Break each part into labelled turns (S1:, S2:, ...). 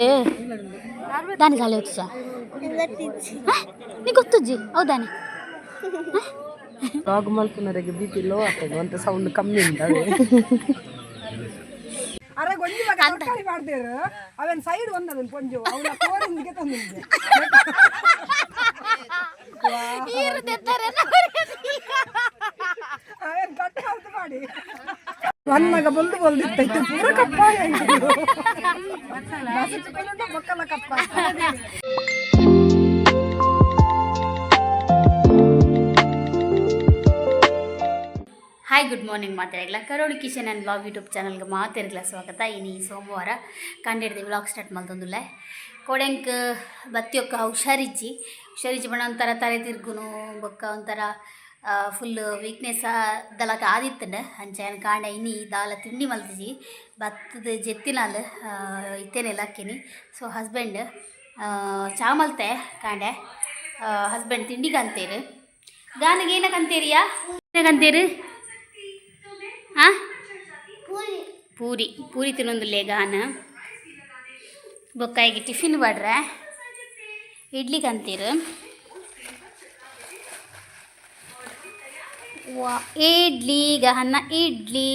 S1: ఏ దాని చాలే వచ్చా నీకు వస్తుంది అవుదాని
S2: ಲಾಗ್ ಮಲ್ಪುನರೆಗೆ ಬಿ ಪಿ ಲೋ ಆಗ್ತದೆ ಅಂತ ಸೌಂಡ್ ಕಮ್ಮಿ ಉಂಟದೆ
S3: ಅರೆ ಗೊಂಜಿ ಮಗ ತರಕಾರಿ ಮಾಡ್ದೇರು ಅವನ್ ಸೈಡ್ ಒಂದ್ ಅದನ್ ಪೊಂಜು ಅವನ ಕೋರಿಂದಿಗೆ ತಂದಿದ್ದೆ ಅವನ್ ಕಟ್ಟ ಅರ್ಥ ಮಾಡಿ ಒಂದ್ ಮಗ ಮಕ್ಕಳ ಕಪ್ಪ
S1: ಹಾಯ್ ಗುಡ್ ಮಾರ್ನಿಂಗ್ ಮಾತಾಡಿಲ್ಲ Karodi Kishan and blog YouTube ಚಾನಲ್ಗೆ ಮಾತಾಡಿಲ್ಲ ಸ್ವಾಗತ. ಇನ್ನು ಈ ಸೋಮವಾರ ಕಂಡಿಡ್ದು ಬ್ಲಾಗ್ ಸ್ಟಾರ್ಟ್ ಮಾಡ್ತಂದಿಲ್ಲ ಕೊಡೆಂಕ್, ಬತ್ತಿಯೊಕ್ಕ ಹುಷಾರಿಜ್ಜಿ. ಹುಷಾರಿಜ್ಜಿ ಬಣ್ಣ ಒಂಥರ ತಲೆ ತಿರ್ಗುನು, ಬೊಕ್ಕ ಒಂಥರ ಫುಲ್ ವೀಕ್ನೆಸ್ ದಲಕ ಆದಿತ್ತಂಡ. ಅಂಚೆನ ಕಾಂಡ ಇನ್ನಿ ದಾಲ ತಿಂಡಿ ಮಲ್ತಿಜಿ ಭತ್ತದ ಜೆತ್ತಿನಾಲ್ ಇತ್ತೇನೆ ಲಕ್ಕಿನಿ ಸೊ ಹಸ್ಬೆಂಡ್ ಚಾ ಮಲ್ತೆ ಕಾಂಡೆ. ಹಸ್ಬೆಂಡ್ ತಿಂಡಿಗೆ ಅಂತೀರಿ ಗಾನಿಗೆ ಏನಕ್ಕೆ ಅಂತೀರಿಯಾ? ಏನಕ್ಕೆ ಅಂತೀರಿ? ಹಾಂ ಪೂರಿ. ಪೂರಿ. ತಿನ್ನೊಂದಿಲ್ಲ ಗಾನ. ಬೊಕ್ಕಾಯಿಗೆ ಟಿಫಿನ್ ಬಾಡ್ರೆ ಇಡ್ಲಿಗೆ ಅಂತೀರು. ವಾ ಇಡ್ಲಿ ಗಹನ್ನ ಇಡ್ಲಿ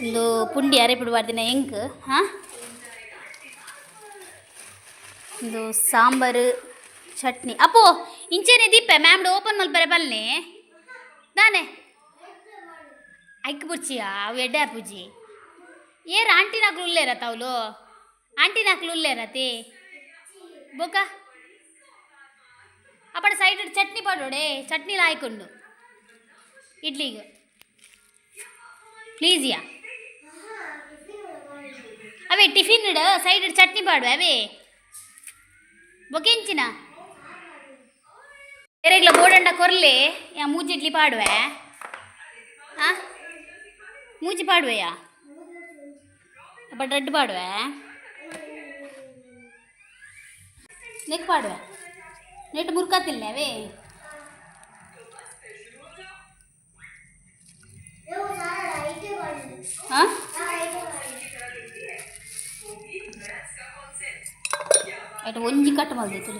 S1: ಒಂದು ಪುಂಡಿ ಅರೆ ಬಿಡಬಾರ್ದಿನ ಹೆಂಗ್ ಹಾಂ ಒಂದು ಸಾಂಬಾರು ಚಟ್ನಿ ಅಪ್ಪೋ ಇಂಚೇನೆ ದೀಪ ಮ್ಯಾಮ್ಡ್ ಓಪನ್ ಮಲ್ಪರೆ ಬಲ್ನೆ ದಾನೆ ಐಕ್ ಬುರ್ಚಿಯಾ ಅವು ಎಡ್ಡೆ ಪೂಜಿ ಏರ್ ಆಂಟಿ ನಾಕ್ಲು ಉಲ್ಲೇರ ತಾವ್ಲು ಆಂಟಿ ನಾಕ್ಲು ಉಲ್ಲೇರ ತಿ ಬೋಕ ಅಪ್ಪಡ ಸೈಡ್ ಚಟ್ನಿ ಪಾಡೋಡೆ ಚಟ್ನಿಲ ಹಾಯ್ಕೊಂಡು ಇಡ್ಲಿಗೆ ಪ್ಲೀಸಿಯಾ ಅವೇ ಟಿಫಿನ್ ಇಡ ಸೈಡ್ ಚಟ್ನಿ ಪಾಡುವೆ ಅವೇ ಬೊಕೆಂಚಿನ ಬೇರೆಗ್ಲ ಬೋಡಂಡ ಕೊರ್ಲೆ ಯಾ ಮೂಜಿ ಇಡ್ಲಿ ಪಾಡುವೆ ಆ ಮೂಜಿ ಪಾಡುವೆಯಾ ಅಪ್ಪ ರೆಡ್ ಪಾಡುವೆ ನೆಕ್ ಪಾಡುವೆ ನೆಟ್ ಮುರ್ಕತ್ತಿಲ್ಲವೇ ಹಾಂ ಅದು ಒಂಜಿ ಕಟ್ ಮಾಡ್ಬೇಕು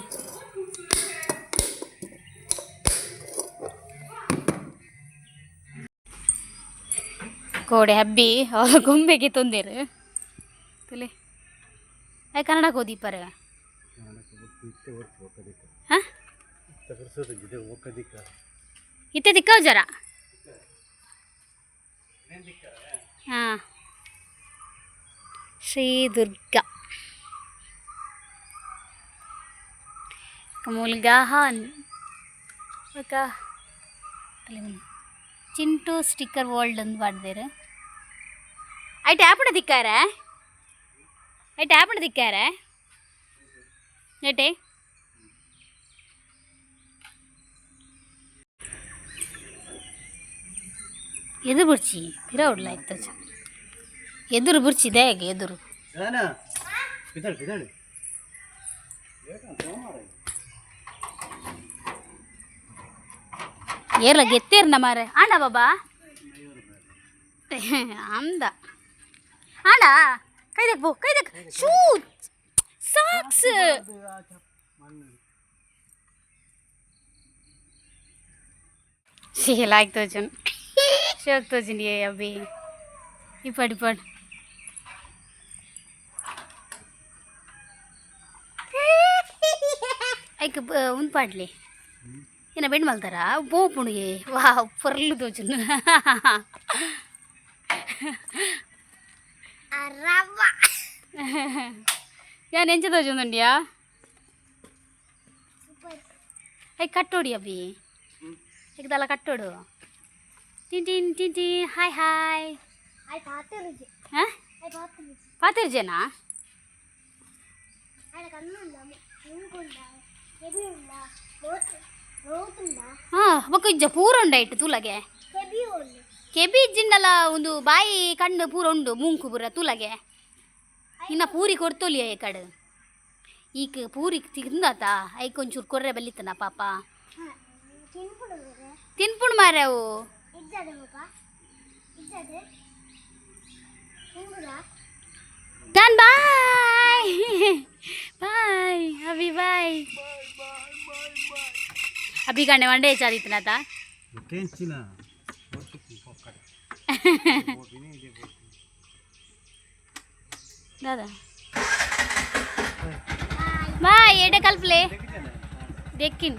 S1: ಕೋಡೆ ಹಬ್ಬಿ, ಅವ್ರ ಗೊಂಬೆಗೆ ತೊಂದರೆ. ತಲೆ. ಆಯ್ ಕನ್ನಡಕ್ಕೆ ಓದಿಪ್ಪಾರ ಇತ್ತೆ ದಿಕ್ಕ ಜರ ஸ்ரீ துர்கா ములుగాహన్ ఒక చింటూ స్టిక్కర్ వరల్డ్ ఉంది పడదేరు అయి ట్యాపడ దిక్కారా అయి ట్యాపడ దిక్కారా ఏంటే எது பிடிச்சி ಪಿರ ಉಡ್ಲ ಇತ್ತು ಎದುರು ಬಿಡ್ಸಿ ದೇಗೆ ಎದುರು ஏரில் கெத்தே இருந்த மாதிரி ஆண்டா பாபா. அந்த ஆண்டா கைதக்கு போ கைதக்கு ஷூ சாக்ஸ். சரி லாய்க்கு தோச்சன் షోక్తో వచ్చింది అవి ఇప్పటి పాడు ఐక ఉంది పాటలే నేను బెండ్ మళ్తారా బో పుణుగే వా పొరలు తోచును ഞാൻ എഞ്ചു തോന്നുന്നുണ്ടിയാ ഏയ് കട്ടോടി അപ്പി എനിക്ക് തല കട്ടോടുവോ ಟಿನ್ ಟಿನ್ ಟಿನ್ ಟಿ ಹಾಯ್ ಹಾಯ್. ಹಾಂ? ಜನ ಹಾಂ ಬೊಕ್ಕ ಇಜ್ಜ ಪೂರ ಉಂಡಾಯ್ತು ತೂಲಗೆ. ಕೆಬಿ ಇಜ್ಜಿಂಡಲ ಒಂದು ಬಾಯಿ ಕಣ್ಣು ಪೂರ ಉಂಡು ಮೂಂಕು ಪೂರ ತೂಲಗೆ. ಇನ್ನ ಪೂರಿ ಕೊಡ್ತೋಲಿ ಈ ಕಡೆ? ಈಗ ಪೂರಿ ತಿಂದಾತ? ಐಕೊಂಚೂರು ಕೊರ್ರೆ ಬಲ್ಲಿತ್ತನ ಪಾಪ. Done. Bye. bye. अभी bye. अभी करने वाले
S4: चार
S1: इतना था দাদা ভাই এটা কাল প্লে দেখিন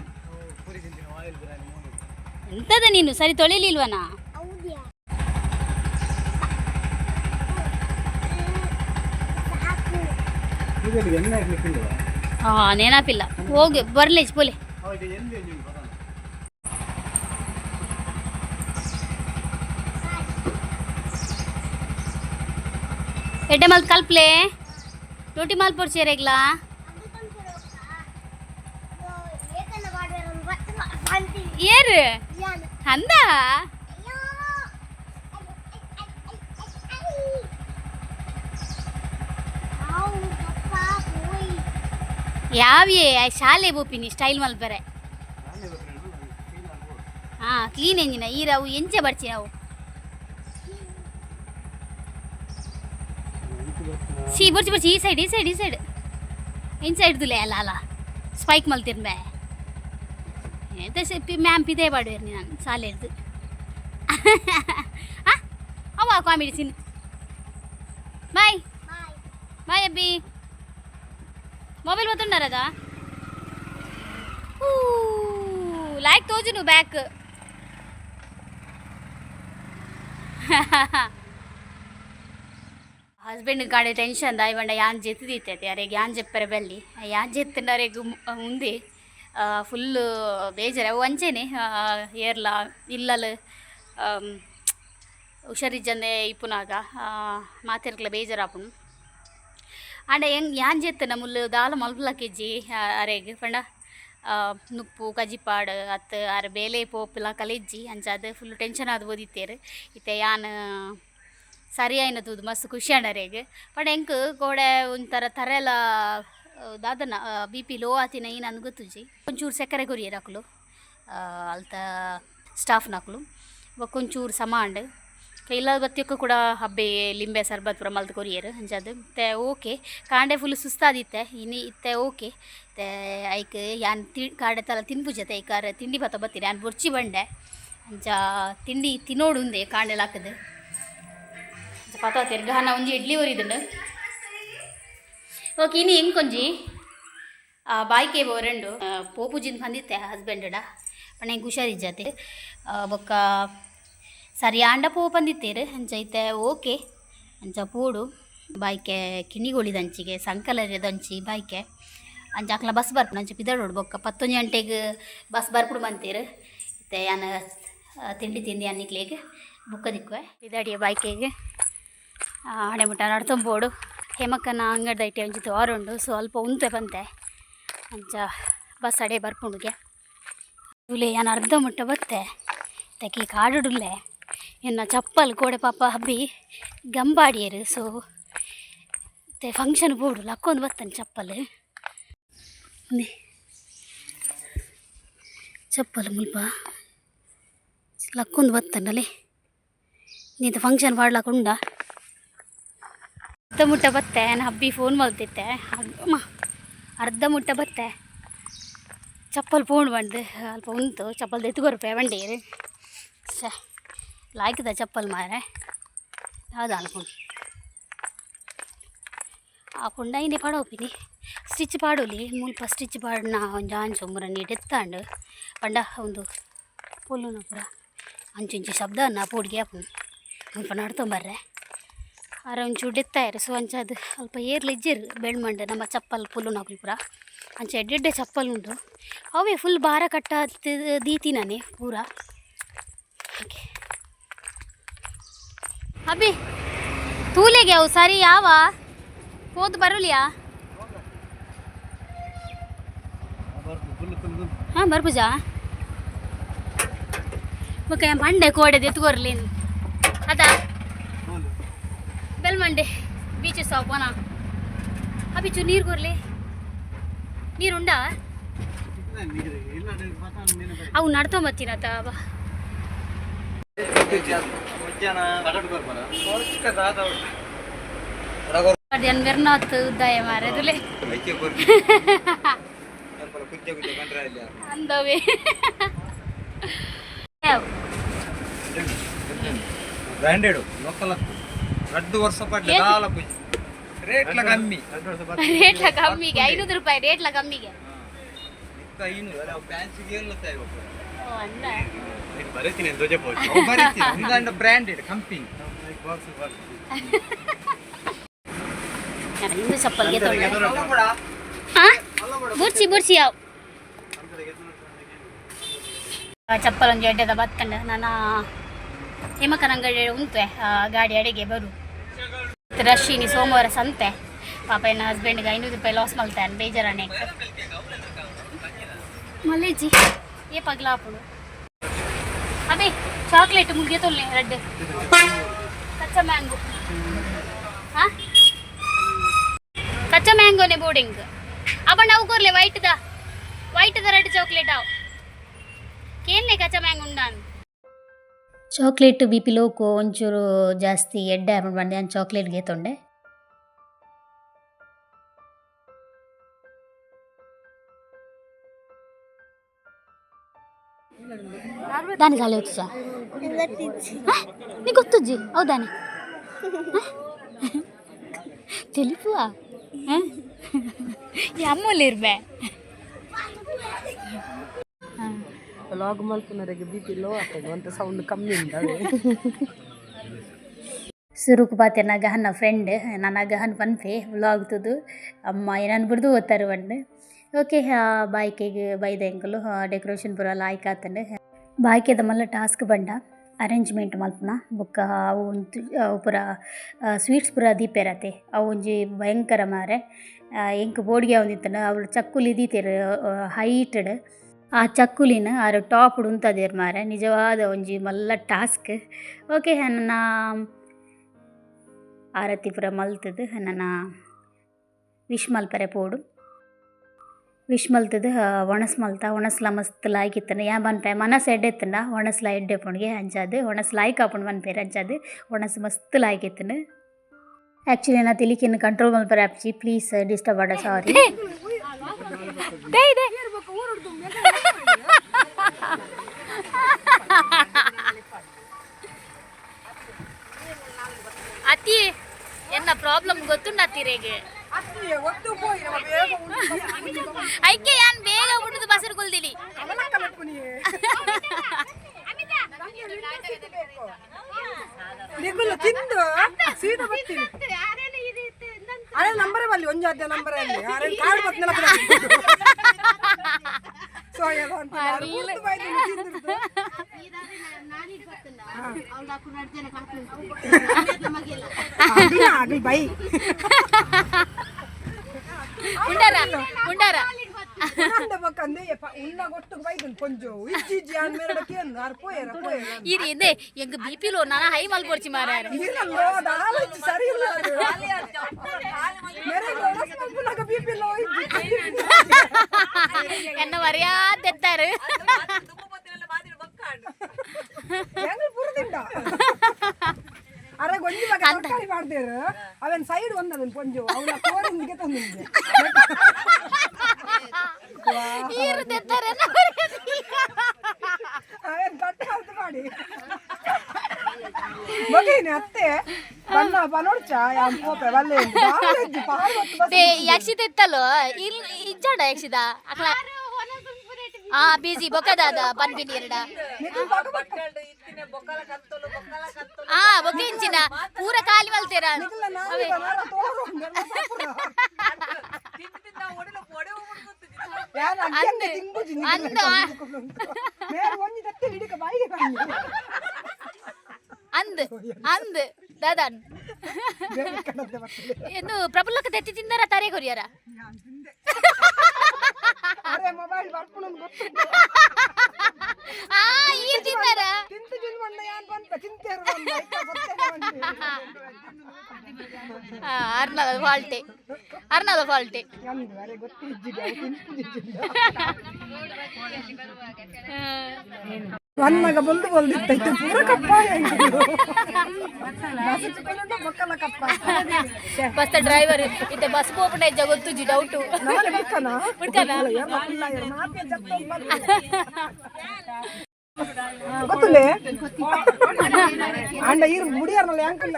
S1: ಎಂತದ ನೀನು ಸರಿ ತೊಳಿಲಿಲ್ವನಾ ಹಾ ನೆನಪಿಲ್ಲ ಹೋಗಿ ಬರ್ಲಿ ಬೋಲೆ. ಎಡ್ಡೆ ಮಲ್ ಕಲ್ಪ್ಲೆ? ಟೋಟಿ ಮಾಲ್ ಪೊಡ್ಸೇರೆಗ್ಲಾ ಏರ್ ಅಂದ? ಯಾವೇ ಶಾಲೆ ಬೋಪಿನಿ ಸ್ಟೈಲ್ ಮಲ್ ಬೇರೆ. ಹಾ ಕ್ಲೀನ್ ಎಂಜಿನ ಈ ರಾವು ಎಂಚೆ ಬರ್ಚಿ ನಾವು? ಸಿ ಬರ್ಚಿ ಬರ್ಚಿ ಈ ಸೈಡ್ ಈ ಸೈಡ್ ಈ ಸೈಡ್ ಇನ್ ಸೈಡ್ ದುಲೆ ಅಲ್ಲ. ಅಲ್ಲ ಸ್ಪೈಕ್ ಮಲ್ತಿರ್ಬೆ ಎಂತ ಮ್ಯಾಮ್ ಪಿದೇ ಬಾಡುವೇರು ನಾನು ಶಾಲೆದು ಅವ ಕಾಮಿಡಿ ಸಿನ್ ಬಾಯ್ ಬಾಯ್ ಅಬ್ಬಿ. మొబైల్ పోతున్నారదా లైక్ తోచు నువ్వు బ్యాక్ హస్బెండ్ కాడే టెన్షన్ దా ఇవ్వండి యాన్ జెత్తి తీసేది అరే యాన్ చెప్పారు వెళ్ళి యాన్ చెప్తున్నారు ఉంది ఫుల్ ಬೇಜಾರು ಅವು ಅಂಚೆನೆ ಏರ್ಲ ಇಲ್ಲಲು ಹುಷಾರಿಜ್ಜಂದೆ ಇಪ್ಪುನಾಗ ಮಾತಿರ್ಕಲ ಬೇಜಾರಾಪುನು ಹೆಂಗ್ ಯಾನ್ ಜೆತ್ತನ ಮುಲ್ಲು? ದಾಲ ಕೆಜಿ ಅರೆಗ್ ಪಂಡ? ಆ, ನುಪ್ಪು ಕಜಿಪಾಡು ಅತ್ತು ಅರ ಬೇಲೆ ಪೋಪುಲ ಕಲೆಜ್ಜಿ ಅಂಚಾದ್ ಫುಲ್ ಟೆನ್ಷನ್ ಆದ್ ಓದಿತ್ತೇರು. ಇತ್ತೆ ಯಾನ್ ಸರಿ ಆಯ್ನ ತೂದು ಮಸ್ತ್ ಖುಷಿ ಅಣ್ಣರೇಗ್ ಬಟ್ ಹೆಂಗ್ ಕೋಡೆ ಒಂಥರ ತರೆಲ ದಾದನ ಬಿ ಪಿ ಲೋ ಆತಿನ ಈ ನನಗೆ ಒಂಚೂರು ಸಕ್ಕರೆ ಕೊರಿಯರ್ ಹಾಕ್ಲು ಅಲ್ತ ಸ್ಟಾಫ್ ನಾಕ್ಲು ಒಂಚೂರು ಇಲ್ಲ ಬತ್ತಿಯಕ್ಕೂ ಕೂಡ ಹಬ್ಬೆ, ಲಿಂಬೆ, ಸರ್ಬತ್ ಪುರ ಮಲ್ತ್ ಕೊರಿಯರು ಅಂಚದು ಮತ್ತೆ ಓಕೆ. ಕಾಂಡೆ ಫುಲ್ ಸುಸ್ತಾದಿತ್ತೆ ಇನ್ನು ಇತ್ತೆ ಓಕೆ. ಮತ್ತೆ ಐಕ್, ಯಾನ್ ತಿ, ಕಾಂಡೆ ತಲ ತಿನ್ಪುಜತೆ ಐಕಾರ ತಿಂಡಿ ಬತ್ತ ಬತ್ತಿರಿ ಯಾನ್ ಬೊರ್ಚಿ ಬಂಡೆ ಅಂಚ ತಿಂಡಿ ತಿನ್ನೋಡು ಉಂದೆ, ಕಾಂಡೆ ಹಾಕದು ಪತ್ತ ತಿರ್ಗ ನಾ ಒಂಜಿ ಇಡ್ಲಿ ಒರಿದುಂಡು. ಓಕೆ ಇನ್ನು ಹೆಂಗೆ ಕೊಂಜಿ? ಬಾಯ್ಕೆ ಬೋರೆಂಡು ಪೋಪುಜಿನ್ ಬಂದಿತ್ತೆ ಹಸ್ಬೆಂಡಡ ಹೆಂಗೆ ಹುಷಾರಿಜ್ಜತೆ ಬೊಕ್ಕ ಸರಿ ಆಂಡ ಪೋ ಬಂದಿತ್ತೇರು. ಅಂಚೈತೆ ಓಕೆ. ಅಂಚ ಪೂಡು, ಬಾಯ್ಕೆ ಕಿಣಿಗೊಳಿದಂಚಿಗೆ ಸಂಕಲರಿದಂಚಿ ಬಾಯ್ಕೆ. ಅಂಚ ಅಕ್ಲ ಬಸ್ ಬರ್ಪುಡು ಅಂಚ ಪಿದಡೋಡು ಬೊಕ್ಕ. ಪತ್ತೊಂದು ಗಂಟೆಗೆ ಬಸ್ ಬರ್ಪುಡು ಬಂತೀರು. ಇತ್ತೆ ಯಾನ ತಿಂಡಿ ತಿಂದಿ ಅನ್ನಿಕ್ಲಿಗೆ ಬುಕ್ಕ ದಿಕ್ಕುವೆ. ಪಿದಾಡಿಯ ಬಾಯ್ಕೆಗೆ ಹಣೆ ಮುಟ್ಟ ನಡ್ತೊಂಬೋಡು. ಹೇಮಕ್ಕನ ಅಂಗಡಿ ಐಟೆ ತೋರುಂಡು. ಸೊ ಸ್ವಲ್ಪ ಉಂತೆ ಬಂತೆ. ಅಂಚ ಬಸ್ ಅಡೆ ಬರ್ಪುಂಡುಗೆ. ಉಲೆ ಯಾನ್ ಅರ್ಧ ಮುಟ್ಟ ಬತ್ತೆ. ತೆಗಿ ಕಾಡುಡುಲ್ಲೆ. ಎನ್ನ ಚಪ್ಪಲ್ ಕೋಡೆ ಪಾಪ ಹಬ್ಬಿ ಗಂಬಾಡಿಯರು ಸೊ ಮತ್ತೆ ಫಂಕ್ಷನ್ ಬೋಡು ಲಕ್ಕೊಂದು ಬರ್ತಾನೆ ಚಪ್ಪಲ್. ಚಪ್ಪಲ್ ಮುಲ್ಪ ಲಕ್ಕೊಂದು ಬತ್ತಾನಲ್ಲಿ ನೀತ ಫಂಕ್ಷನ್ ಮಾಡ್ಲಕ್ಕುಂಡ ಅರ್ಧ ಮುಟ್ಟ ಬತ್ತೆ ನಾನು ಹಬ್ಬಿ ಫೋನ್ ಮಾಡ್ತಿದ್ದೆ ಅಮ್ಮ, ಅರ್ಧ ಮುಟ್ಟ ಬತ್ತೆ. ಚಪ್ಪಲ್ ಫೋನ್ ಬಂದು, ಅಲ್ಪ ಉಂಟು ಚಪ್ಪಲ್ ಎತ್ಕೊರ್ಪೆ ಬಂಡೀರು ಛೇ ಲಾಯ್ಕದ ಚಪ್ಪಲ್ ಮಾರೆ ಯಾವ್ದು ಅನ್ಕೊಂಡು ಆ ಕುಂಡ ಹಿಂದೆ ಪಡೋಪಿನಿ ಸ್ಟಿಚ್ ಪಾಡೋಲಿ. ಮುಲ್ಪ ಸ್ಟಿಚ್ ಪಾಡ್ನ ಒಂದು ಅಂಚು ಮುರ ನೀಟ್ ಎತ್ತಾಂಡು ಪಂಡ ಒಂದು ಪೊಲ್ಲುನ ಪುರ ಅಂಚುಂಚು ಶಬ್ದನ ಪೋಡಿಗೆ ಹಾಪು ಮುಲ್ಪ ನಡ್ತೊಂಬರ್ರೆ ಆರ ಒಂಚೂರು ಡೆತ್ತಾಯಿರು ಸೊ ಸ್ವಲ್ಪ ಅಲ್ಪ ಏರ್ಲಿಜ್ಜಿರು ಬೆಳ್ಮಂಡು ನಮ್ಮ ಚಪ್ಪಲ್ ಪುಲ್ಲು ನಾವು ಪೂರ. ಅಂಚೆ ಎಡ್ಡೆಡ್ಡೆ ಚಪ್ಪಲ್ ಉಂಟು. ಅವೇ ಫುಲ್ ಭಾರ ಕಟ್ಟ ದೀತಿನಾನೆ ಪೂರ. ಹಾಗೆ ಅಬ್ಬಿ ತೂಲೆಗೆ ಅವು ಸರಿ ಯಾವ? ಹೋದ್ ಬರಲಿಯಾ ಹಾಂ ಬರ್ಬುಜಾ ಮುಖ ಮಂಡೆ ಕೋಡೆದು ಎತ್ಕೊರ್ಲಿ ಬೆಲ್ ಮಂಡೆ. ಬೀಚ್ ಸಾಪೋನ ಆ ಬೀಚು ನೀರು ಕೊರ್ಲಿ. ನೀರುಂಡಾ ಅವು ನಡ್ಕೊಂಬತ್ತೀನಿ ಆತ ಬಾ ಅದೇನು ವೆರ್ನಾಥ್ ಉದ್ದಾಯ ಮಾರೆ ಅದುಲೆ
S4: ಕುಜ್ಜ ಕುಜ್ಜ ಕಂಡ್ರೆ ಇಲ್ಲ
S1: ಅಂದವೆ.
S4: ಬ್ರ್ಯಾಂಡೆಡ್ ಲೋಕಲಕ್ಕು ರಡ್ಡು ವರ್ಷ ಪಡ್ಲೆ
S1: ಏನು?
S4: ನಾಲ್ಕು ಕುಜ್ಜ ರೇಟ್ಲ ಕಮ್ಮಿ
S1: ರೇಟ್ಲ ಕಮ್ಮಿಗೆ ಐನೂರು ರೂಪಾಯಿ ರೇಟ್ಲ ಕಮ್ಮಿಗೆ
S4: ಇತ್ತ ಐನೂರು ಅಲ್ಲ ಫ್ಯಾನ್ಸಿಗೆ ಏಳುತ್ತೆ
S1: ಓ ಅಂದ.
S4: ಬರೀತೀನಿ ಧ್ವಜ ಬರೀತೀನಿ ಒಂದಂಡ ಬ್ರ್ಯಾಂಡೆಡ್ ಕಂಪನಿ
S1: ನಾನು ಇನ್ನೂ ಚಪ್ಪಲ್ಗೆ ತೊಗೊಂಡೆ ಹಾ? ಬುರ್ಸಿ ಬುರ್ಸಿ ಯಾವ? ಚಪ್ಪಲ್ ಒಂದು ಎಡ್ಡೆದ ನಾನ ನಾನು ಹೇಮಕನಂಗಡಿ ಉಂಟು ಗಾಡಿ ಅಡಿಗೆ ಬರು. ರಶ್ಶಿನಿ ಸೋಮವಾರ ಸಂತೆ. ಪಾಪ ನನ್ನ ಹಸ್ಬೆಂಡ್ಗೆ ಐನೂರು ರೂಪಾಯಿ ಲಾಸ್ ಮಲ್ತಾನೆ ಬೇಜಾರನೆ. ಮಲೇಜಿ ಏ ಪಗ್ಲಾಪುಡು ಅದೇ ಚಾಕ್ಲೇಟ್ ಮುಗಿಯ ತೊಲ್ಲೆ ರೆಡ್ ಕಚ್ಚಾ ಮ್ಯಾಂಗೋ ಹಾ ಕಚ್ಚಾ ಮ್ಯಾಂಗೋನೆ ಬೋರ್ಡಿಂಗ್ ಅಬ್ಬಣ್ಣ ಅವು ಕೊರ್ಲೆ ವೈಟ್ ದ ವೈಟ್ ದ ರೆಡ್ ಚಾಕ್ಲೇಟ್ ಅವು ಕೇನ್ನೆ ಕಚ್ಚಾ ಮ್ಯಾಂಗೋ ಉಂಡಾನ್ ಚಾಕ್ಲೇಟ್ ಬಿ ಪಿ ಲೋಕು ಒಂಚೂರು ಜಾಸ್ತಿ ಎಡ್ಡೆ ಆಗ್ಬಿಟ್ಟು ಬಂದೆ ನಾನು ಚಾಕ್ಲೇಟ್ಗೆ ತೊಂಡೆ ದಾನಿ ಶಾಲೆ ಓದಿಸ ನೀ ಗೊತ್ತಜ್ಜಿ? ಹೌದಾನೆ ತಿಳಿಸುವ ಅಮ್ಮೂಲಿರ್ಬೆ
S2: ಲಾಗ್ ಮಲ್ಕೊಂಡವರೆಗೆ ಬಿ ಪಿ ಲೋ ಅಂತ ಸೌಂಡ್ ಕಮ್ಮಿ ಉಂಟು
S1: ಸುರುಕು ಪಾತೆ ನಗ ಹನ ಫ್ರೆಂಡ್ ನನ್ನ ಹನ್ ಪನ್ಪೆ ವ್ಲಾಗ್ ತುದು. ಅಮ್ಮ ಏನನ್ ಬಿಡ್ದು ಓದ್ತಾರೆ ಒಂದು ಓಕೆ ಬಾಯ್ಕೆಗೆ ಬೈದೆ ಅಂಕಲು ಡೆಕೋರೇಷನ್ ಬರೋ ಲಾಯ್ಕ್ ಆತಂಡೆ ಬಾಯ್ಕೆದ ಮಲ್ಲ ಟಾಸ್ಕ್ ಬಂಡ ಅರೇಂಜ್ಮೆಂಟ್ ಮಲ್ಪನ ಬೊಕ್ಕ ಅವು ಉಂತು ಅವು ಪೂರ ಸ್ವೀಟ್ಸ್ ಪೂರ ದೀಪೇರತೆ ಅವು ಒಂಜಿ ಭಯಂಕರ ಮಾರೆ. ಎಂಕ್ ಬೋಡ್ಗೆ ಇತ್ತ ಅವಳು ಚಕ್ಕುಲಿ ದೀತೆರ್ ಹೈಟಡ್. ಆ ಚಕ್ಕುಲಿನ ಆರು ಟಾಪ್ ಉಂತದೇರು ಮಾರೆ. ನಿಜವಾದ ಒಂಜಿ ಮಲ್ಲ ಟಾಸ್ಕ್. ಓಕೆ ನನ್ನ ಆರತಿ ಪೂರ ಮಲ್ತದು. ನನ್ನ ವಿಶ್ ಮಲ್ಪರೆ ಪೋಡು. ಒಣಸ್ ಮಲ್ತ ಒಣಸ್ಲ ಮಸ್ತ್ ಲಾಯ್ಕಿತ್ತನ ಯಾ ಬನ್ಪೆ ಮನಸ್ ಎಡ್ಡೆತ್ತಂಡ ಒಣಸ್ಲ ಎಡ್ಡೆ ಪುಣ್ಗೆ ಹಂಚಾದು ಒಣಸ್ ಲಾಯ್ಕ್ ಆಪುಂಡು ಬನ್ಪೇರು ಹಂಚಾದು ಒಣಸ್ ಮಸ್ತ್ ಲಾಯ್ಕಿತ್ತನ ಆ್ಯಕ್ಚುಲಿ ನಾ ತಿಲಿಕಿನ್ನು ಕಂಟ್ರೋಲ್ ಮಲ್ಪರೆ ಆಪ್ಚಿ ಪ್ಲೀಸ್ ಡಿಸ್ಟರ್ಬ್ ಆಡ ಸಾರಿ ಅತಿ ಎನ್ನ ಪ್ರಾಬ್ಲಮ್ ಗೊತ್ತುಂಡ ಅತ್ತಿರೇಗೆ ಐಕೆ ಯಾನ್ ಬೇಗ ಹುಡುದು ಬಸರು
S3: ಕುಲ್ದಿಲಿ. ನಿಗುಲು ತಿಂದು ಸೀದಾ ಬರ್ತೀನಿ ಅರೆ ನಂಬರ್ ಬಲ್ಲಿ ಒಂಜಿ ಅದೇ ನಂಬರ್ ಅಲ್ಲಿ. ಅರೆ ಕಾರ್ಡ್ ಬತ್ತನಲ್ಲ ಸೊ ಏನೋ ಅಂತ ಬೈದಿನಿ ತಿಂದಿದ್ದು. ಆಗ್ಲಿ ಆಗ್ಲಿ ಬೈ
S1: ಉಂಡಾರ ಉಂಡಾರ
S3: ಉನ್ನಂದ ಬಕ್ಕಂದೆ ಯಪ್ಪ ಉನ್ನ ಗೊಟ್ಟು ಬೈದನ್ ಕೊಂಜು. ಇಜ್ಜಿ ಇಜ್ಜಿ ಅನ್ ಮೇರಡಕ್ಕೆ ಅಂದ್ ಆರ್ ಪೋಯರ ಪೋಯರ
S1: ಇರಿ ಎಂದೆ ಎಂಗ ಬಿ ಪಿ ಲೋ ನಾನು ಹೈ ಮಲ್ ಕೊಡ್ಚಿ ಮಾರಾರ.
S3: ಇರಲ್ಲೋ ಅದು ಆಲೋಚನೆ ಸರಿ ಇಲ್ಲ ಅದು. ಮೇರೆ ಲೋಡಸ್ ಮಲ್ಪುನಾಗ ಬಿಪಿ ಲೋ ಇಜ್ಜಿ
S1: ಎನ್ನ ಮರ್ಯಾದೆತ್ತಾರೆ.
S3: ಹೆಂಗ್ ಪುರದಿಂಡ ಅರೆ ಗೊಂಜಿ ಬಗ್ಗೆ ತರಕಾರಿ ಮಾಡ್ದೇರು. ಅವನ್ ಸೈಡ್ ಒಂದದನ್ ಪೊಂಜು ಅವನ ಕೋರಿಂದಿಗೆ ತಂದಿದ್ದೆ
S1: ನೀರು ತೆತ್ತಾರೆ
S3: ಅವನ್ ಕಟ್ಟ ಅಂತ ಮಾಡಿ ಮಗೇನೆ ಅತ್ತೆ ಬನ್ನ ಬನೋಡ್ಚ ಯಾನ್ ಪೋಪೆ ಬಲ್ಲೆ ಬಾಳೆಜ್ಜಿ ಪಾರ್ವತ್ತು ಬಸ್
S1: ಬೇ ಯಕ್ಷಿ ತೆತ್ತಲು ಇಲ್ ಇಜ್ಜಾಡ ಯಕ್ಷಿತ ಅಕ್ಲ ಆ ಬೀಜಿ ಬೊಕ್ಕದಾದ ಪನ್ಪಿನಿ ಎರಡ ಆ ಬೊಕ್ಕ ಇಂಚಿನ ಪೂರ ಖಾಲಿ ಮಲ್ತೇರ ಅಂದ್ ಅಂದ್ ದಾದನ್. ಎಂದು ಪ್ರಬಲಕ್ಕೆ ತೆತ್ತಿ ತಿಂದಾರ ತಾರೆ ಕೊರಿಯಾರ ಅರ್ನದ ಫಾಲ್ಟೆ ಅರ್ನದ ಫಾಲ್ಟೆ
S3: ಯಂದು ಬಂದು ಬಂದಿತ್ತೈತೆ. ಪೂರ ಕಪ್ಪ
S1: ಬಸ್ ಡ್ರೈವರ್ ಇತ್ತೆ ಬಸ್ ಹೋಗ್ಬಿಟ್ಟೆ ಆಯ್ತು ಜಿ ಡೌಟ್
S3: ಗೊತ್ತುಲೆ? ಅಂಡ ಇರು ಮುಡಿಯಾರ್ನಲ್ಲ ಯಾಂಕಲ್ಲ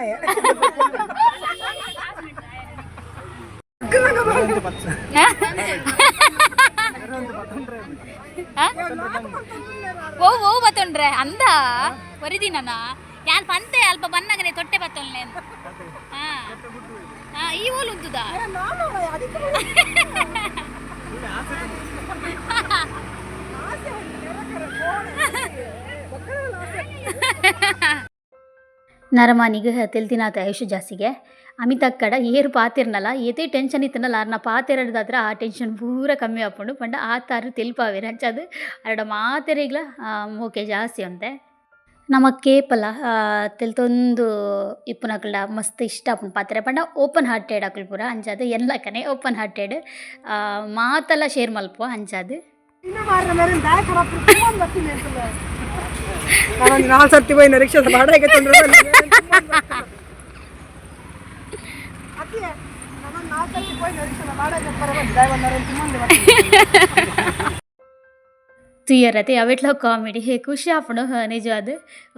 S1: ಓ ಓ ಬತ್ತೊಂಡ್ರೆ ಅಂದ? ಒರಿದಿನನ ಯಾನ್ ಪಂತೆ ಅಲ್ಪ ಬನ್ನಗನೆ ತೊಟ್ಟೆ ಬತ್ತೊಲ್ನೆ ಹಾ. ಹಾ ಈ ಓಲ್ ಉಂತುದ
S3: ನಾನು
S1: ನರಮಾನಿಗೆ ತಿಳಿದಿನಾತ ಆಯುಷ್ ಜಾಸ್ತಿಗೆ. ಅಮಿತ ಅಕ್ಕಡ, ಏರು ಪಾತಿರ್ನಲ್ಲ, ಏತೇ ಟೆನ್ಷನ್ ಇತ್ತನಲ್ಲ ಅರ್ನ ಪಾತಿರಡ್ದಾದ್ರೆ ಆ ಟೆನ್ಷನ್ ಪೂರ ಕಮ್ಮಿ ಆಪುಂಡು ಪಂಡ ಆ ತಾರು ತೆಲ್ಪಾವೇರ ಹಂಚದು ಅರಡ ಮಾತೆರೆಗ್ಲ ಓಕೆ, ಜಾಸ್ತಿ ಅಂತೆ. ನಮ್ಮ ಕೇಪಲ ತೆಲ್ತೊಂದು ಇಪ್ಪುನಕಲ್ಡ ಮಸ್ತ್ ಇಷ್ಟ ಆಪುಂಡು ಪಾತ್ರೆ. ಪಂಡ ಓಪನ್ ಹಾರ್ಟೆಡ್ ಆಕುಲ್ ಪೂರ ಅಂಚದು ಎಲ್ಲ ಕನೆ ಓಪನ್ ಹಾರ್ಟೆಡ್. ಮಾತೆಲ್ಲ ಶೇರ್ ಮಲ್ಪುವ ಅಂಚದು
S3: ಇನ್ನ ಮಾರ್ರೆ ಮೇರೆ ಬ್ಯಾಗ್ ಹರಪ್ಪ ತುಂಬಾ ಬರ್ತೀನಿ ಅಂತಲ್ಲ ನಾನು ನಾಲ್ಕು ಸರ್ತಿ ಹೋಯ್ನ ರಿಕ್ಷಾ ಬಾಡಾಗೆ ತೊಂದ್ರೆ
S1: ತುಯ್ಯರತೆ ಅವೆಟ್ಲ ಕಾಮಿಡಿ. ಹೇ ಖುಷಿ ಆಪುಂಡು ನಿಜವಾದ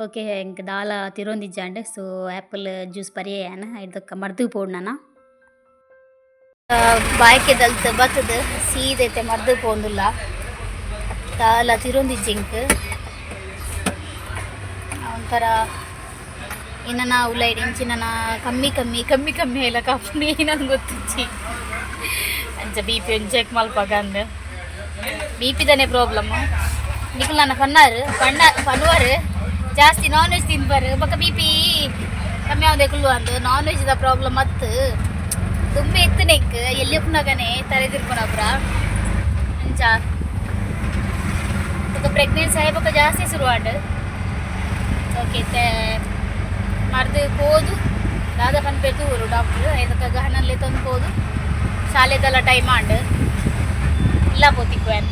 S1: ಓಕೆ ಇಂಕ ದಾಲ ತಿರೊಂದಿಜ್ಜಾಂಡ್ ಸೊ ಆ್ಯಪಲ್ ಜ್ಯೂಸ್ ಪರಿಯಾನ ಇದಕ್ಕೆ ಮರ್ದು ಪೋಡ್ನನ ಬಾಯ್ಕೆ ದಲ್ತ್ ಬತ್ತದ ಸೀದೈತೆ ಮರ್ದು ಪೋಂದುಲ್ಲ. ದಾಲ ತಿರೊಂದಿಜ್ಜಿಂಕ್ ಒಂಥರ ಇನ್ನನ ಉಲೈಡ್ ಇಂಚಿನ ಕಮ್ಮಿ ಕಮ್ಮಿ ಕಮ್ಮಿ ಕಮ್ಮಿ ಎಲ್ಲ ಕಾಪುಂಡು ಏನಂದು ಗೊತ್ತಿಜ್ಜಿ ಅಂಚ ಬಿ ಪಿ ಒಂದು ಚೆಕ್ ಮಲ್ಪಾಗ ಅಂದು ಬಿ ಪಿದನೇ ಪ್ರಾಬ್ಲಮ್ ನಿಖಿಲ್ ನನ್ನ ಪನ್ನಾರು ಪಣ್ಣ ಪನ್ನುವರು ಜಾಸ್ತಿ ನಾನ್ ವೆಜ್ ತಿನ್ಬಾರು ಬೊಕ್ಕ ಬಿ ಪಿ ಕಮ್ಮಿ ಆವದೆ ಕುಲ್ಲು ಅಂದು ನಾನ್ ವೆಜ್ದ ಪ್ರಾಬ್ಲಮ್ ಅತ್ತು ತುಂಬ ಎತ್ತನೆಕ್ ಎಲ್ಲಿ ಉಪ್ನಾಗನೆ ತಲೆ ತಿರ್ಕೊನಬ್ರ ಅಂಚ ಬೊಕ್ಕ ಪ್ರೆಗ್ನೆನ್ಸಿ ಆಯ್ ಬೊಕ್ಕ ಜಾಸ್ತಿ ಶುರುವಾಂಡ್ ಓಕೆ ಮರ್ದು ಹೋದು ದಾದ ಪನ್ಪೇತು ಊರು ಡಾಕ್ಟ್ರು ಐದಕ್ಕ ಗಹನಲ್ಲೇ ತಂದು ಹೋದು ಶಾಲೆದೆಲ್ಲ ಟೈಮ್ ಆಂಡ್ ಇಲ್ಲ ಪೋತಿಕ್ವೇನ್